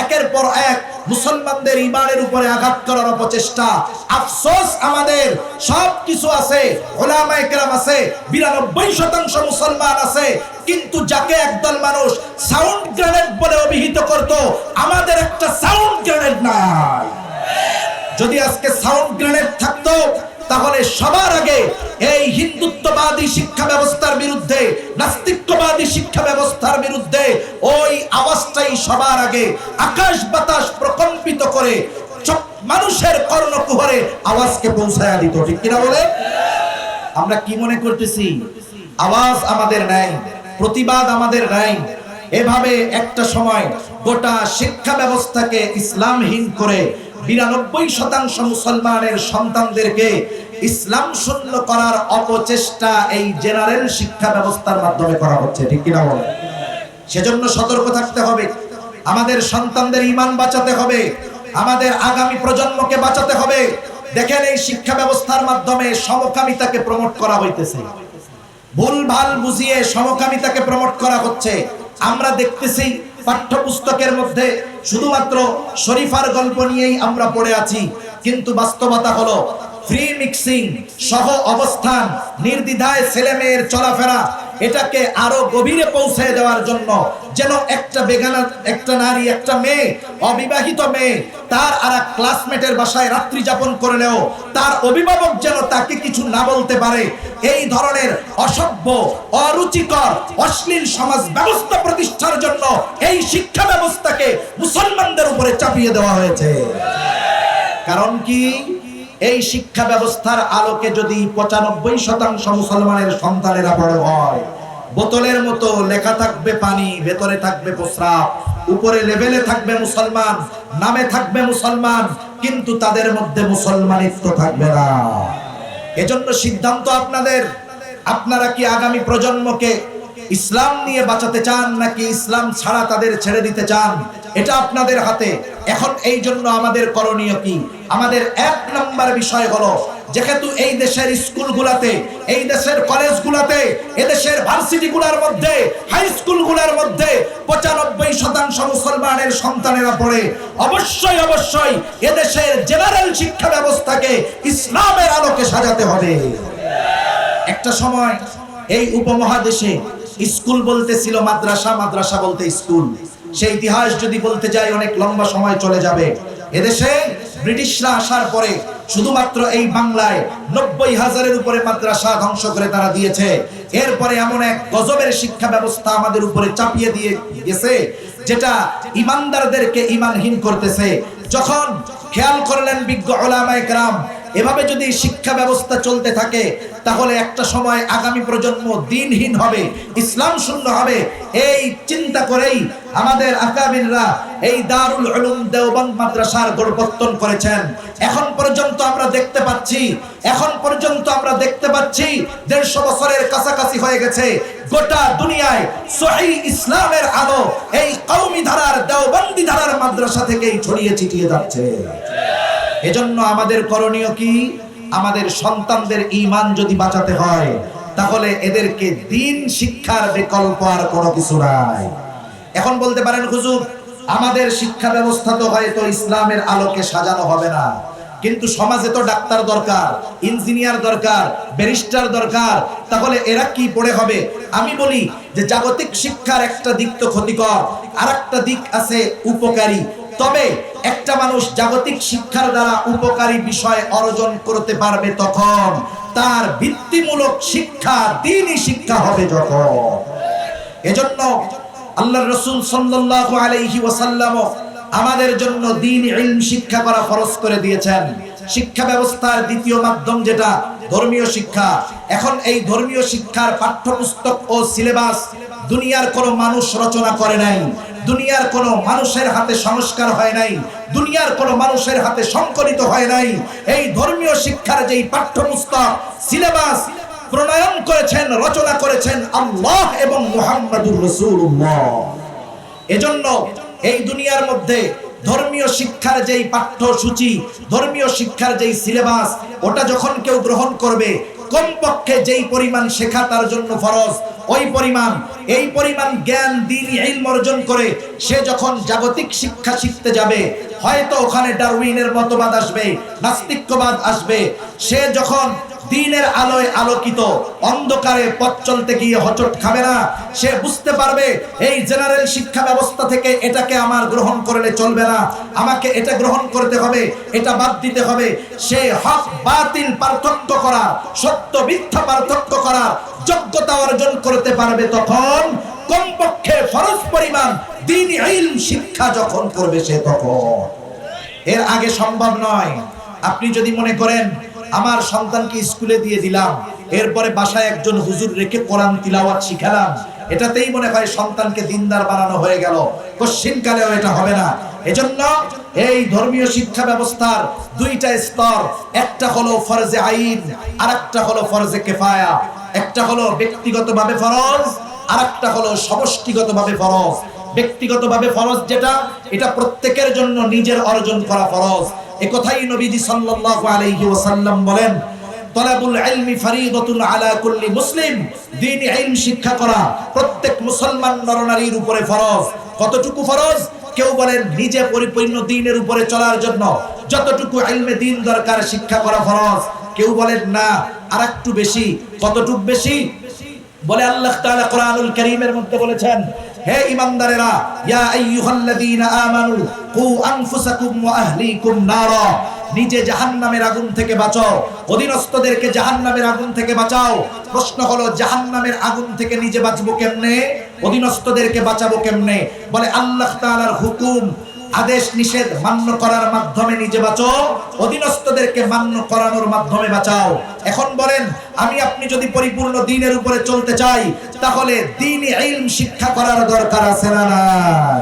একের পর এক মুসলমানদের ইমানের উপরে আঘাত করার অপচেষ্টা। আফসোস আমাদের সব কিছু আছে আছে, বিরানব্বই শতাংশ মুসলমান আছে, কিন্তু যাকে একদল মানুষ সাউন্ড গ্রেনেড বলে অভিহিত করত, আমাদের একটা সাউন্ড গ্রেনেড নাই। যদি আজকে সাউন্ড গ্রেনেড থাকতো তাহলে সবার আগে এই হিন্দুত্ববাদী শিক্ষা ব্যবস্থার বিরুদ্ধে নাস্তিক্যবাদী শিক্ষা ব্যবস্থার বিরুদ্ধে ওই আওয়াজটাই সবার আগে আকাশ বাতাস প্রকম্পিত করে মানুষের কর্ণকুহরে আওয়াজকে পৌঁছায়া দিত, ঠিক কিনা বলে? আমরা কি মনে করতেছি? আওয়াজ আমাদের নাই, প্রতিবাদ আমাদের নাই। এভাবে একটা সময় গোটা শিক্ষা ব্যবস্থাকে ইসলামহীন করে বিরানব্বই শতাংশ মুসলমানের সন্তানদেরকে ইসলাম শূন্য করার অপচেষ্টা এই জেনারেল শিক্ষা ব্যবস্থার মাধ্যমে করা হচ্ছে, ঠিক কিনা বলে সেজন্য সতর্ক থাকতে হবে। আমাদের সন্তানদের ইমান বাঁচাতে হবে। আমাদের আগামী প্রজন্মকে বাঁচাতে হবে। দেখেন এই শিক্ষা ব্যবস্থার মাধ্যমে সমকামিতাকে প্রমোট করা হইতেছে। ভুল ভালো বুঝিয়ে সমকামিতাকে প্রমোট করা হচ্ছে। আমরা দেখতেছি পাঠ্যপুস্তকের মধ্যে শুধুমাত্র শরীফার গল্প নিয়েই আমরা পড়ে আছি, কিন্তু বাস্তবতা হলো ফ্রি মিক্সিং সহ অবস্থান, নির্দ্বিধায় ছেলে মেয়ের চলাফেরা, এটাকে আরও গভীরে পৌঁছে দেওয়ার জন্য যেন একটা বেগানা, একটা নারী, একটা মেয়ে, অবিবাহিত মেয়ে, তার আর এক ক্লাসমেটের বাসায় রাত্রি যাপন করে নেও। তার অভিভাবক যেন তাকে কিছু না বলতে পারে। এই ধরনের অসভ্য, অরুচিকর, অশ্লীল সমাজ ব্যবস্থা প্রতিষ্ঠার জন্য এই শিক্ষা ব্যবস্থাকে মুসলমানদের উপরে চাপিয়ে দেওয়া হয়েছে। কারণ কি? এই শিক্ষা ব্যবস্থার আলোকে যদি পঁচানব্বই শতাংশ মুসলমানের সন্তানেরা বড় হয়, বোতলের মতো লেখা থাকবে পানি, ভেতরে থাকবে প্রস্রাব, উপরে লেভেলে থাকবে মুসলমান, নামে থাকবে মুসলমান, কিন্তু তাদের মধ্যে মুসলমানিত্ব থাকবে না। এজন্য সিদ্ধান্ত আপনাদের, আপনারা কি আগামী প্রজন্মকে ইসলাম নিয়ে বাঁচাতে চান নাকি ইসলাম ছাড়া তাদের ছেড়ে দিতে চান? এটা আপনাদের হাতে। এখন এই জন্য আমাদের করণীয় কি? আমাদের এক নম্বর বিষয় হলো, যেহেতু এই দেশের স্কুলগুলাতে, এই দেশের কলেজগুলাতে, এদেশের ভার্সিটিগুলোর মধ্যে, হাই স্কুলগুলোর মধ্যে পঁচানব্বই শতাংশ মুসলমানের সন্তানেরা পড়ে, অবশ্যই অবশ্যই এদেশের জেনারেল শিক্ষা ব্যবস্থাকে ইসলামের আলোকে সাজাতে হবে। একটা সময় এই উপমহাদেশে স্কুল বলতে ছিল মাদ্রাসা মাদ্রাসা বলতে স্কুল। সেই ইতিহাস যদি বলতে যাই, অনেক লম্বা সময় চলে যাবে। এদেশে ব্রিটিশরা আসার পরে শুধুমাত্র এই বাংলায় নব্বই হাজারের উপরে মাদ্রাসা ধ্বংস করে তারা দিয়েছে। এরপরে এমন এক গজবের শিক্ষা ব্যবস্থা আমাদের উপরে চাপিয়ে দিয়ে গেছে, যেটা ইমানদারদেরকে ইমানহীন করতেছে। যখন খেয়াল করলেন বিজ্ঞ ওলামায়ে কেরাম এভাবে যদি শিক্ষা ব্যবস্থা চলতে থাকে, তাহলে একটা সময় আগামী প্রজন্ম দিনহীন হবে, ইসলাম শূন্য হবে। এই চিন্তা করেই আমাদের আকাবিররা এই দারুল উলুম দেওবন্দ মাদ্রাসার গোড়পত্তন করেছেন। এখন পর্যন্ত আমরা দেখতে পাচ্ছি, এখন পর্যন্ত আমরা দেখতে পাচ্ছি, দেড়শো বছরের কাছাকাছি হয়ে গেছে। গোটা দুনিয়ায় সহি ইসলামের আলো এই কওমি ধারার দেওবন্দি ধারার মাদ্রাসা থেকেই ছড়িয়ে ছিটিয়ে যাচ্ছে। এজন্য আমাদের করণীয় কি? আমাদের সন্তানদের ইমান যদি বাঁচাতে হয়, তাহলে এদেরকে দিন শিক্ষার বিকল্প আর কোনো কিছু নাই। এখন বলতে পারেন, হুজুর, আমাদের শিক্ষা ব্যবস্থা তো হয়তো ইসলামের আলোকে সাজানো হবে না। কিন্তু সমাজে তো ডাক্তার দরকার, ইঞ্জিনিয়ার দরকার, ব্যারিস্টার দরকার। তাহলে এরা কি পড়ে হবে? আমি বলি যে, জাগতিক শিক্ষার একটা দিক তো ক্ষতিকর আর একটা দিক আছে উপকারী। তবে একটা মানুষ জাগতিক শিক্ষার দ্বারা উপকারী বিষয় অর্জন করতে পারবে তখন তার ভিত্তিমূলক শিক্ষা, দিনই শিক্ষা হবে যখন। এজন্য আল্লাহ রসুল সাল্লাল্লাহু আলাইহি ওয়াসাল্লাম আমাদের জন্য দিন ইলম শিক্ষা করা ফরজ করে দিয়েছেন। শিক্ষা ব্যবস্থার দ্বিতীয় মাধ্যম যেটা, ধর্মীয় শিক্ষা। এখন এই ধর্মীয় শিক্ষার পাঠ্যপুস্তক ও সিলেবাস দুনিয়ার কোনো মানুষ রচনা করে নাই। দুনিয়ার কোনো মানুষের হাতে সংস্কার হয় নাই, দুনিয়ার কোনো মানুষের হাতে সংকলিত হয় নাই। এই ধর্মীয় শিক্ষার যেই পাঠ্যপুস্তক, সিলেবাস প্রণয়ন করেছেন, রচনা করেছেন আল্লাহ এবং মুহাম্মাদুর রাসূলুল্লাহ। এজন্য এই দুনিয়ার মধ্যে ধর্মীয় শিক্ষার যেই পাঠ্যসূচি, ধর্মীয় শিক্ষার যেই সিলেবাস, ওটা যখন কেউ গ্রহণ করবে, কমপক্ষে যেই পরিমাণ শেখা তার জন্য ফরজ ওই পরিমাণ, এই পরিমাণ জ্ঞান, দিন, ইলম অর্জন করে সে যখন জাগতিক শিক্ষা শিখতে যাবে, হয়তো ওখানে ডারউইনের মতবাদ আসবে, নাস্তিক্যবাদ আসবে। সে যখন দিনের আলোয় আলোকিত, অন্ধকারে পথ চলতে গিয়ে হচট খাবে না, সে বুঝতে পারবে, এই জেনারেল শিক্ষা ব্যবস্থা থেকে এটাকে আমার গ্রহণ করলে চলবে না, আমাকে এটা গ্রহণ করতে হবে, এটা বাদ দিতে হবে। সে হক, বাতিল, পার্থক্য করা, সত্য, মিথ্যা পার্থক্য করা যোগ্যতা অর্জন করতে পারবে তখন কমপক্ষে ফরজ পরিমাণ দিন ইলম শিক্ষা যখন করবে সে তখন। এর আগে সম্ভব নয়। আপনি যদি মনে করেন, আমার সন্তানকে স্কুলে দিয়ে দিলাম, এরপরে বাসায় একজন হুজুর রেখে কোরআন তিলাওয়াত শিখালাম। এটাতেই মনে হয় সন্তানকে দিনদার বানানো হয়ে গেল। কশ্চিনকালেও এটা হবে না। এজন্য এই ধর্মীয় শিক্ষা ব্যবস্থার দুইটা স্তর, একটা হলো ফরজে আইন আর একটা হলো ফরজে কেফায়া। একটা হলো ব্যক্তিগতভাবে ফরজ আর একটা হলো সমষ্টিগতভাবে ফরজ। ব্যক্তিগতভাবে ফরজ যেটা, এটা প্রত্যেকের জন্য নিজের অর্জন করা ফরজ। একথাই নবীজি সাল্লাল্লাহু আলাইহি ওয়াসাল্লাম বলেন, তলাবুল ইলমি ফরিদাতুন আলা কুল্লি মুসলিম। দ্বীন ইলম, শিক্ষা করা প্রত্যেক মুসলমান নরনারীর উপরে ফরজ। কতটুকু ফরজ? কেউ বলেন নিজে পরিপূর্ণ দ্বীনের উপরে চলার জন্য যতটুকু ইলমে দ্বীন দরকার, শিক্ষা করা ফরজ। কেউ বলেন না আরেকটু বেশি, কতটুকু বেশি? বলে আল্লাহ তাআলা কোরআনুল কারীমের মধ্যে বলেছেন, হে ইমানদারেরা ইয়া আইয়ুহাল্লাযীনা আমানু, কু আনফুসাকুম ওয়া আহলিকুম নারা, নিজে জাহান্নামের আগুন থেকে বাঁচাও, অধীনস্থদেরকে জাহান্নামের আগুন থেকে বাঁচাও। প্রশ্ন হলো, জাহান্নামের আগুন থেকে নিজে বাঁচবো কেমনে? অধীনস্থদেরকে বাঁচাবো কেমনে? বলে আল্লাহ তাআলার হুকুম আদেশ নিষেধ মান্য করার মাধ্যমে নিজে বাঁচো। অধীনস্থদেরকে মান্য করানোর মাধ্যমে বাঁচাও। এখন বলেন, আমি আপনি যদি পরিপূর্ণ দিনের উপরে চলতে চাই, তাহলে দিন ইলম শিক্ষা করার দরকার আছে না নাই?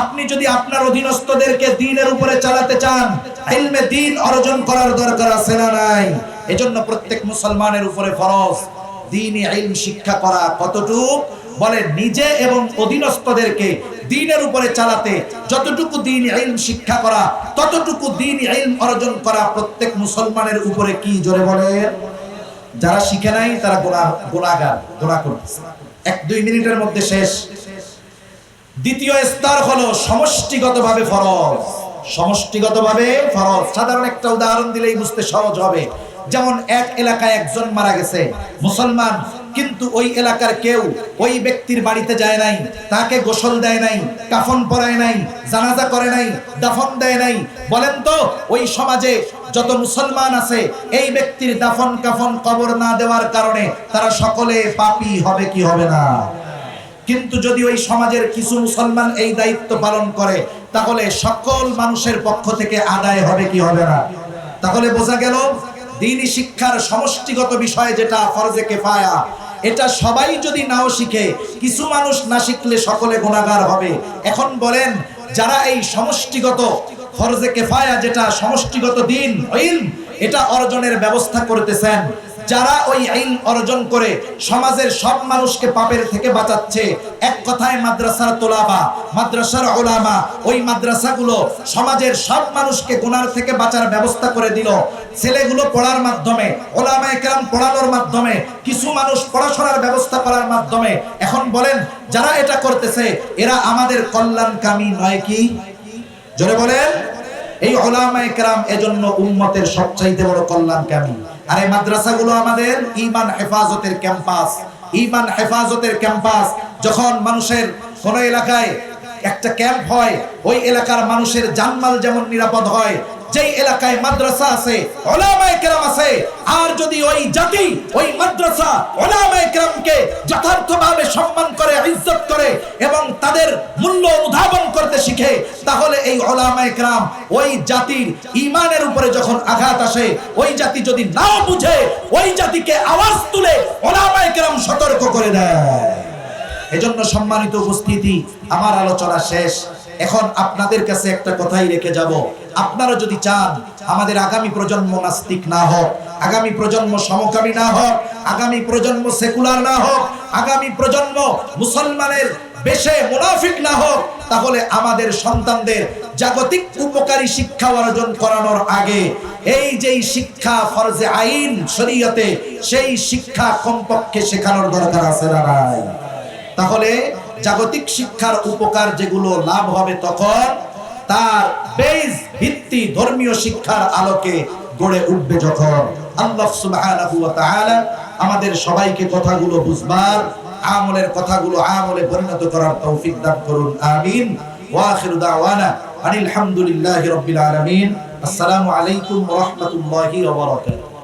আপনি যদি আপনার অধীনস্থদেরকে দিনের উপরে চালাতে চান, ইলমে দিন অর্জন করার দরকার আছে না নাই? এজন্য প্রত্যেক মুসলমানের উপরে ফরজ। দিন ইলম শিক্ষা করা কতটুকু? বলে নিজে এবং অধীনস্থদেরকে দিনের উপরে চালাতে যতটুকু দিন ইলম শিক্ষা করা, ততটুকু দিন ইলম অর্জন করা প্রত্যেক মুসলমানের উপরে কি জোরে বলে? যারা শিখে নাই তারা গোনা গোনাগার গোনা করতেছে। এক, দুই মিনিটের মধ্যে শেষ। দ্বিতীয় স্তর হলো সমষ্টিগতভাবে ফরজ। সমষ্টিগতভাবে ফরজ। সাধারণ একটা উদাহরণ দিলেই বুঝতে সহজ হবে। যেমন এক এলাকায় একজন মারা গেছে। মুসলমান কিন্তু ওই এলাকার কেউ ওই ব্যক্তির বাড়িতে যায় নাই, তাকে গোসল দেয় নাই, কাফন পরায় নাই, জানাজা করে নাই, দাফন দেয় নাই। বলেন তো, ওই সমাজে যত মুসলমান আছে, এই ব্যক্তির দাফন কাফন কবর না দেওয়ার কারণে তারা সকলে পাপি হবে কি হবে না? কিন্তু যদি ওই সমাজের কিছু মুসলমান এই দায়িত্ব পালন করে, তাহলে সকল মানুষের পক্ষ থেকে আদায় হবে কি হবে না? তাহলে বোঝা গেল দিনী শিক্ষার সমষ্টিগত বিষয় যেটা, ফরজে কেফায়া। এটা সবাই যদি নাও শিখে, কিছু মানুষ না শিখলে সকলে গুণাগার হবে। এখন বলেন, যারা এই সমষ্টিগত, ফরজে কেফায়া যেটা সমষ্টিগত দিন এটা অর্জনের ব্যবস্থা করতেছেন। যারা ওই আইন অর্জন করে সমাজের সব মানুষকে পাপের থেকে বাঁচাচ্ছে, এক কথায় মাদ্রাসার তোলাবা, মাদ্রাসার ওলামা, ওই মাদ্রাসাগুলো সমাজের সব মানুষকে গুনার থেকে বাঁচার ব্যবস্থা করে দিল। ছেলেগুলো পড়ার মাধ্যমে ওলামা একরাম পড়ানোর মাধ্যমে, কিছু মানুষ পড়াশোনার ব্যবস্থা করার মাধ্যমে, এখন বলেন, যারা এটা করতেছে, এরা আমাদের কল্যাণকামী নয় কি? জোরে বলেন, এই ওলামা একরাম এজন্য উম্মতের সবচাইতে বড় কল্যাণকামী। আর এই মাদ্রাসাগুলো আমাদের ইমান হেফাজতের ক্যাম্পাস। ইমান হেফাজতের ক্যাম্পাস। যখন মানুষের কোন এলাকায় একটা ক্যাম্প হয়, ওই এলাকার মানুষের জানমাল যেমন নিরাপদ হয় যেই এলাকায় মাদ্রাসা আছে, ওলামায়ে কেরাম আছে, আর যদি ওই জাতি, ওই মাদ্রাসা ওলামায়ে কেরামকে যথার্থভাবে সম্মান করে, ইজ্জত করে এবং তাদের মূল্য উদ্ভাবন করতে শিখে, তাহলে এই ওলামায়ে কেরাম ওই জাতির ঈমানের উপরে যখন আঘাত আসে, ওই জাতি যদি নাও বুঝে, ওই জাতিকে আওয়াজ তুলে ওলামায়ে কেরাম সতর্ক করে দেয়। এজন্য সম্মানিত উপস্থিতি, আমার আলোচনা শেষ। এখন আপনাদের কাছে একটা কথাই রেখে যাব। আপনারা যদি চান আমাদের আগামী প্রজন্ম নাস্তিক না হোক, আগামী প্রজন্ম সমকামী না হোক, আগামী প্রজন্ম সেকুলার না হোক, আগামী প্রজন্ম মুসলমানের বেশে মুনাফিক না হোক, তাহলে আমাদের সন্তানদের জাগতিক উপকারী শিক্ষা অর্জন করানোর আগে এই যেই শিক্ষা ফরজে আইন শরীয়তে, সেই শিক্ষা কমপক্ষে শেখানোর দরকার আছে না তাহলে জাগতিক শিক্ষার উপকার যেগুলো লাভ হবে তখন তার বেজ ভিত্তি ধর্মীয় শিক্ষার আলোকে গড়ে উঠবে যখন। আল্লাহ সুবহানাহু ওয়া তাআলা আমাদের সবাইকে কথাগুলো বুঝবার, আমলের কথাগুলো আমলে পরিণত করার তৌফিক দান করুন। আমিন। ওয়া আখিরু দাওয়ানা আনিল হামদুলিল্লাহি রাব্বিল আলামিন। আসসালামু আলাইকুম ওয়া রাহমাতুল্লাহি ওয়া বারাকাতুহু।